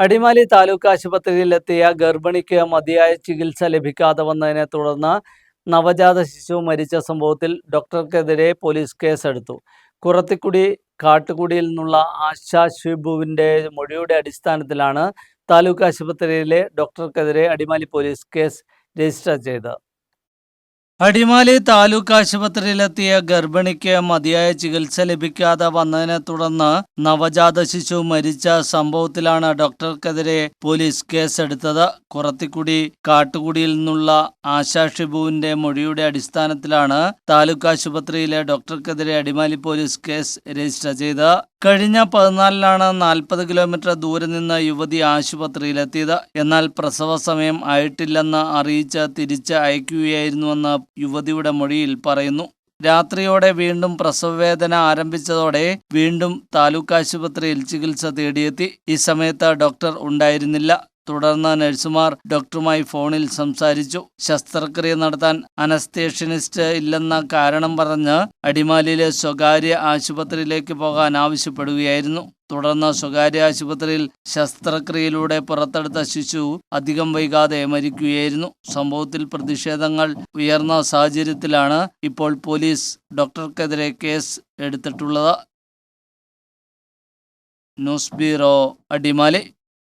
അടിമാലി താലൂക്ക് ആശുപത്രിയിലെത്തിയ ഗർഭിണിക്ക് മതിയായ ചികിത്സ ലഭിക്കാതെ വന്നതിനെ തുടർന്ന് നവജാത ശിശു മരിച്ച സംഭവത്തിൽ ഡോക്ടർക്കെതിരെ പോലീസ് കേസെടുത്തു. കുറത്തിക്കുടി കാട്ടുകുടിയിൽ നിന്നുള്ള ആശാ ഷിബുവിന്റെ മൊഴിയുടെ അടിസ്ഥാനത്തിലാണ് താലൂക്ക് ആശുപത്രിയിലെ ഡോക്ടർക്കെതിരെ അടിമാലി പോലീസ് കേസ് രജിസ്റ്റർ ചെയ്തത്. അടിമാലി താലൂക്ക് ആശുപത്രിയിലെത്തിയ ഗർഭിണിക്ക് മതിയായ ചികിത്സ ലഭിക്കാതെ വന്നതിനെ തുടർന്ന് നവജാത ശിശു മരിച്ച സംഭവത്തിലാണ് ഡോക്ടർക്കെതിരെ പോലീസ് കേസെടുത്തത്. കുറത്തിക്കുടി കാട്ടുകുടിയിൽ നിന്നുള്ള ആശാ ഷിബുവിന്റെ മൊഴിയുടെ അടിസ്ഥാനത്തിലാണ് താലൂക്ക് ആശുപത്രിയിലെ ഡോക്ടർക്കെതിരെ അടിമാലി പോലീസ് കേസ് രജിസ്റ്റർ ചെയ്തത്. കഴിഞ്ഞ പതിനാലിനാണ് നാൽപ്പത് കിലോമീറ്റർ ദൂരെ നിന്ന് യുവതി ആശുപത്രിയിലെത്തിയത്. എന്നാൽ പ്രസവ സമയം ആയിട്ടില്ലെന്ന് അറിയിച്ച് തിരിച്ച് അയക്കുകയായിരുന്നുവെന്ന് യുവതിയുടെ മൊഴിയിൽ പറയുന്നു. രാത്രിയോടെ വീണ്ടും പ്രസവവേദന ആരംഭിച്ചതോടെ വീണ്ടും താലൂക്ക് ആശുപത്രിയിൽ ചികിത്സ തേടിയെത്തി. ഈ സമയത്ത് ഡോക്ടർ ഉണ്ടായിരുന്നില്ല. തുടർന്ന് നഴ്സുമാർ ഡോക്ടറുമായി ഫോണിൽ സംസാരിച്ചു. ശസ്ത്രക്രിയ നടത്താൻ അനസ്തേഷ്യനിസ്റ്റ് ഇല്ലെന്ന കാരണം പറഞ്ഞ് അടിമാലിയിലെ സ്വകാര്യ ആശുപത്രിയിലേക്ക് പോകാൻ ആവശ്യപ്പെടുകയായിരുന്നു. തുടർന്ന് സ്വകാര്യ ആശുപത്രിയിൽ ശസ്ത്രക്രിയയിലൂടെ പുറത്തെടുത്ത ശിശു അധികം വൈകാതെ മരിക്കുകയായിരുന്നു. സംഭവത്തിൽ പ്രതിഷേധങ്ങൾ ഉയർന്ന സാഹചര്യത്തിലാണ് ഇപ്പോൾ പോലീസ് ഡോക്ടർക്കെതിരെ കേസ് എടുത്തിട്ടുള്ളത്. News bureau Adimali.